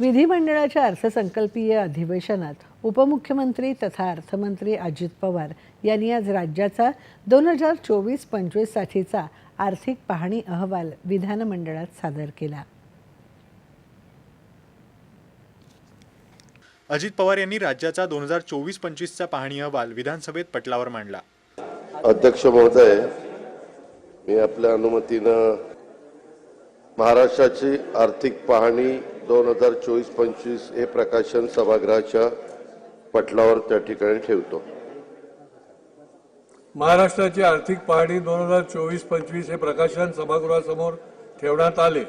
विधिमंडळाच्या अर्थसंकल्पीय अधिवेशनात उपमुख्यमंत्री तथा अर्थमंत्री अजित पवार यांनी आज राज्याचा दोन हजार चोवीस पंचवीससाठीचा आर्थिक पाहणी अहवाल विधानमंडळात सादर केला. अजित पवार यांनी राज्याचा दोन हजार चोवीस पंचवीसचा पाहणी अहवाल विधानसभेत पटलावर मांडला. अध्यक्ष महोदय मी आपल्या अनुमतीनं महाराष्ट्राची आर्थिक पाहणी दोन हजार चोवीस पंचवीस हे प्रकाशन सभागृहाच्या पटलावर त्या ठिकाणी ठेवतो. महाराष्ट्राची आर्थिक पाहणी दोन हजार चोवीस पंचवीस हे प्रकाशन सभागृहासमोर ठेवण्यात आले.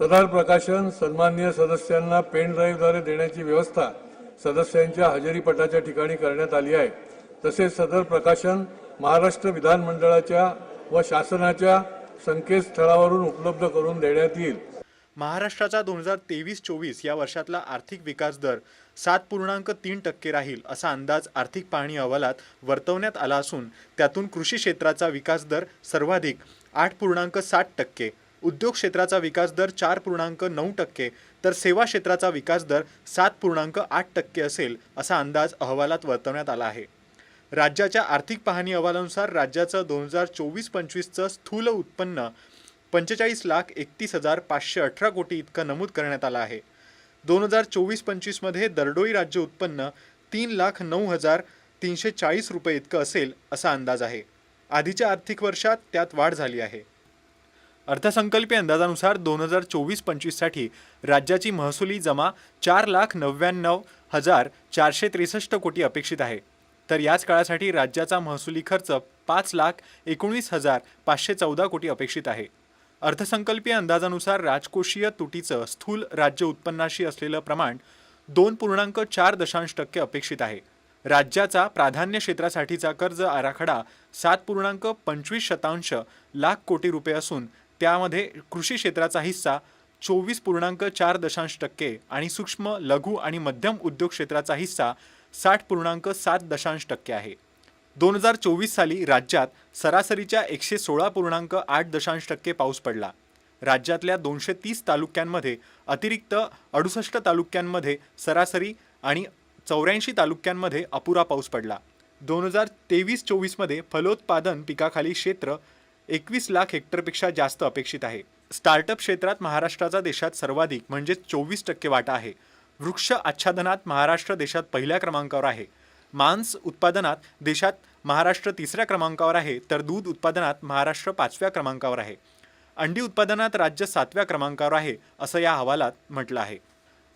सदर प्रकाशन सन्माननीय सदस्यांना पेन ड्राईव्हद्वारे देण्याची व्यवस्था सदस्यांच्या हजेरीपटाच्या ठिकाणी करण्यात आली आहे. तसेच सदर प्रकाशन महाराष्ट्र विधानमंडळाच्या व शासनाच्या संकेतस्थळावरून उपलब्ध करून देण्यात येईल. महाराष्ट्राचा दोन हजार तेवीस चोवीस या वर्षातला आर्थिक विकास दर सात पूर्णांक तीन टक्के राहील असा अंदाज आर्थिक पाहणी अहवालात वर्तवण्यात आला असून त्यातून कृषी क्षेत्राचा विकास दर सर्वाधिक आठ पूर्णांक सात टक्के उद्योग क्षेत्राचा विकास दर चार पूर्णांक नऊ टक्के तर सेवा क्षेत्राचा विकास दर सात पूर्णांक आठ टक्के असेल असा अंदाज अहवालात वर्तवण्यात आला आहे. राज्याच्या आर्थिक पाहणी अहवालानुसार राज्याचं दोन हजार चोवीस पंचवीसचं स्थूल उत्पन्न पंचेचाळीस लाख एकतीस हजार पाचशे अठरा कोटी इतकं नमूद करण्यात आलं आहे. दोन हजार चोवीस पंचवीसमध्ये दरडोई राज्य उत्पन्न तीन लाख नऊ हजार तीनशे चाळीस रुपये इतकं असेल असा अंदाज आहे. आधीच्या आर्थिक वर्षात त्यात वाढ झाली आहे. अर्थसंकल्पीय अंदाजानुसार दोन हजार चोवीस पंचवीससाठी राज्याची महसुली जमा चार लाख नव्याण्णव हजार चारशे त्रेसष्ट कोटी अपेक्षित आहे. तर याच काळासाठी राज्याचा महसुली खर्च पाच लाख एकोणीस हजार पाचशे चौदा कोटी अपेक्षित आहे. अर्थसंकल्पीय अंदाजानुसार राजकोषीय तुटीचं स्थूल राज्य उत्पन्नाशी असलेलं प्रमाण दोन पूर्णांक चार दशांश टक्के अपेक्षित आहे. राज्याचा प्राधान्य क्षेत्रासाठीचा कर्ज आराखडा सात पूर्णांक पंचवीस शतांश लाख कोटी रुपये असून त्यामध्ये कृषी क्षेत्राचा हिस्सा चोवीस पूर्णांक चार दशांश टक्के आणि सूक्ष्म लघु आणि मध्यम उद्योग क्षेत्राचा हिस्सा साठ पूर्णांक सात दशांश टक्के आहे. दोन हजार चोवीस साली राज्यात सरासरीच्या एकशे सोळा पूर्णांक आठ दशांश टक्के पाऊस पडला. राज्यातल्या दोनशे तीस तालुक्यांमध्ये अतिरिक्त अडुसष्ट तालुक्यांमध्ये सरासरी आणि चौऱ्याऐंशी तालुक्यांमध्ये अपुरा पाऊस पडला. दोन हजार तेवीस चोवीसमध्ये फलोत्पादन पिकाखाली क्षेत्र एकवीस लाख हेक्टरपेक्षा जास्त अपेक्षित आहे. स्टार्टअप क्षेत्रात महाराष्ट्राचा देशात सर्वाधिक म्हणजेच चोवीस टक्के वाटा आहे. वृक्ष आच्छादनात महाराष्ट्र देशात पहिल्या क्रमांकावर आहे. मांस उत्पादनात देशात महाराष्ट्र तिसऱ्या क्रमांकावर आहे तर दूध उत्पादनात महाराष्ट्र पाचव्या क्रमांकावर आहे. अंडी उत्पादनात राज्य सातव्या क्रमांकावर आहे असं या अहवालात म्हटलं आहे.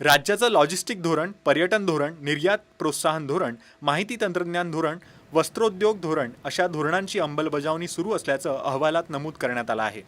राज्याचं लॉजिस्टिक धोरण पर्यटन धोरण निर्यात प्रोत्साहन धोरण माहिती तंत्रज्ञान धोरण वस्त्रोद्योग धोरण अशा धोरणांची अंमलबजावणी सुरू असल्याचं अहवालात नमूद करण्यात आलं आहे.